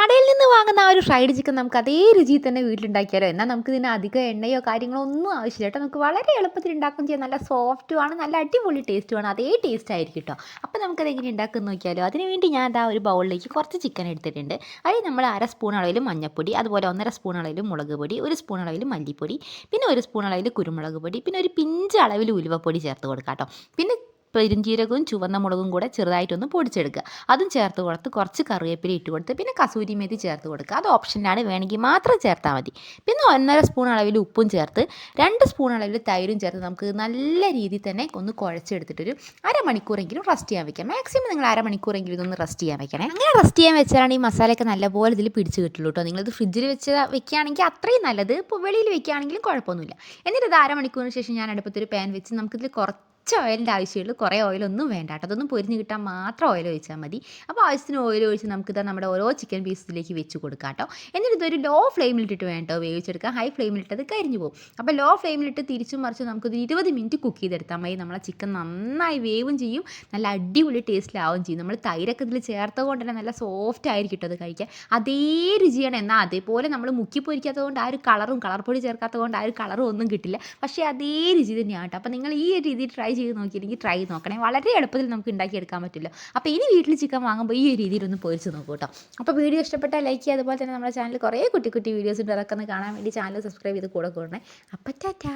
കടയിൽ നിന്ന് വാങ്ങുന്ന ആ ഒരു ഫ്രൈഡ് ചിക്കൻ നമുക്ക് അതേ രുചിയിൽ തന്നെ വീട്ടിലുണ്ടാക്കിയാലോ? എന്നാൽ നമുക്ക് ഇതിന് അധികം എണ്ണയോ കാര്യങ്ങളോ ഒന്നും ആവശ്യമില്ല കേട്ടോ. നമുക്ക് വളരെ എളുപ്പത്തിൽ ഉണ്ടാക്കുകയും ചെയ്യാം. നല്ല സോഫ്റ്റുമാണ് നല്ല അടിപൊളി ടേസ്റ്റുമാണ് അതേ ടേസ്റ്റ് ആയിരിക്കും കേട്ടോ. അപ്പോൾ നമുക്കത് എങ്ങനെ ഉണ്ടാക്കുന്ന നോക്കിയാലോ? അതിന് വേണ്ടി ഞാൻ ആ ഒരു ബൗളിലേക്ക് കുറച്ച് ചിക്കൻ എടുത്തിട്ടുണ്ട്. അതിൽ നമ്മൾ അര സ്പൂൺ അളവിൽ മഞ്ഞൾപ്പൊടി അതുപോലെ ഒന്നര സ്പൂൺ അളവിൽ മുളക് പൊടി ഒരു സ്പൂൺ അളവിൽ മല്ലിപ്പൊടി പിന്നെ ഒരു സ്പൂൺ അളവിൽ കുരുമുളക് പൊടി പിന്നെ ഒരു പിഞ്ച് അളവിൽ ഉലുവപ്പൊടി ചേർത്ത് കൊടുക്കാം കേട്ടോ. പിന്നെ പെരുംജീരകവും ചുവന്ന മുളകും കൂടെ ചെറുതായിട്ടൊന്ന് പൊടിച്ചെടുക്കുക. അതും ചേർത്ത് കൊടുത്ത് കുറച്ച് കറിവേപ്പില ഇട്ട് കൊടുത്ത് പിന്നെ കസൂരി മേതി ചേർത്ത് കൊടുക്കുക. അത് ഓപ്ഷനിലാണ് വേണമെങ്കിൽ മാത്രം ചേർത്താൽ മതി. പിന്നെ ഒന്നര സ്പൂൺ അളവിൽ ഉപ്പും ചേർത്ത് രണ്ട് സ്പൂൺ അളവിൽ തൈരും ചേർത്ത് നമുക്ക് നല്ല രീതിയിൽ തന്നെ ഒന്ന് കുഴച്ചെടുത്തിട്ടൊരു അരമണിക്കൂറെങ്കിലും റെസ്റ്റ് ചെയ്യാൻ വെക്കാം. മാക്സിമം നിങ്ങൾ അരമണിക്കൂറെങ്കിലും ഇതൊന്ന് റെസ്റ്റ് ചെയ്യാൻ വെക്കണേ. അങ്ങനെ റെസ്റ്റ് ചെയ്യാൻ വെച്ചാലാണ് ഈ മസാലയൊക്കെ നല്ലപോലെ ഇതിൽ പിടിച്ച് കിട്ടുള്ളൂ കേട്ടോ. നിങ്ങളിത് ഫ്രിഡ്ജിൽ വെച്ച് വെക്കുകയാണെങ്കിൽ അത്രയും നല്ലത്. ഇപ്പോൾ വെളിയിൽ വെക്കുകയാണെങ്കിലും കുഴപ്പമൊന്നുമില്ല. എന്നിട്ട് ഇത് അരമണിക്കൂറിന് ശേഷം ഞാൻ അടുപ്പത്തൊരു പാൻ വെച്ച് നമുക്കിതിൽ കുറച്ച് കുറച്ച് ഓയിലിന്റെ ആവശ്യമുള്ളൂ. കുറേ ഓയിലൊന്നും വേണ്ട കേട്ടോ. അതൊന്നും പൊരിഞ്ഞ് കിട്ടാൻ മാത്രം ഓയിൽ ഒഴിച്ചാൽ മതി. അപ്പോൾ ആവശ്യത്തിന് ഓയിൽ ഒഴിച്ച് നമുക്ക് ഇതാ നമ്മുടെ ഓരോ ചിക്കൻ പീസിലേക്ക് വെച്ച് കൊടുക്കാം കേട്ടോ. എന്നിട്ട് ഇതൊരു ലോ ഫ്ലെയിമിലിട്ടിട്ട് വേണ്ടോ വേവിച്ചെടുക്കാം ഹൈ ഫ്ലെയിമിലിട്ടത് കരിഞ്ഞു പോകും. അപ്പോൾ ലോ ഫ്ലെയിമിലിട്ട് തിരിച്ചും മറിച്ച് നമുക്കിത് ഇരുപത് മിനിറ്റ് കുക്ക് ചെയ്തെടുത്താൽ മതി. നമ്മളെ ചിക്കൻ നന്നായി വേവും ചെയ്യും. നല്ല അടിപൊളി ടേസ്റ്റിലാവും ചെയ്യും. നമ്മൾ തൈരൊക്കെ ഇതിൽ ചേർത്തത് കൊണ്ട് തന്നെ നല്ല സോഫ്റ്റ് ആയിരിക്കും അത് കഴിക്കാൻ. അതേ രുചിയാണ് എന്നാൽ അതേപോലെ നമ്മൾ മുക്കി പൊരിക്കാത്തത് കൊണ്ട് ആ ഒരു കളറും കളർ പൊടി ചേർക്കാത്തത് കൊണ്ട് ആ ഒരു കളറും ഒന്നും കിട്ടില്ല. പക്ഷേ അതേ രുചി തന്നെയാണ് കേട്ടോ. അപ്പോൾ നിങ്ങൾ ഈ രീതിയിൽ ട്രൈ ചെയ്ത് നോക്കിയില്ലെങ്കിൽ ട്രൈ നോക്കണേ. വളരെ എളുപ്പത്തിൽ നമുക്ക് ഉണ്ടാക്കിയെടുക്കാൻ പറ്റില്ല. അപ്പോൾ ഇനി വീട്ടിൽ ചിക്കൻ വാങ്ങുമ്പോൾ ഈ ഒരു രീതിയിലൊന്ന് പൊരിച്ച് നോക്കൂ കേട്ടോ അപ്പോൾ വീഡിയോ ഇഷ്ടപ്പെട്ടാൽ ലൈക്ക് ചെയ്യുക. അതുപോലെ തന്നെ നമ്മുടെ ചാനൽ കുറേ കുട്ടി കുട്ടി വീഡിയോസ് ഉണ്ട്. അതൊക്കെ ഒന്ന് കാണാൻ വേണ്ടി ചാനൽ സബ്സ്ക്രൈബ് ചെയ്ത് കൂടെ കൂടണേ. അപ്പോൾ ടാറ്റാ.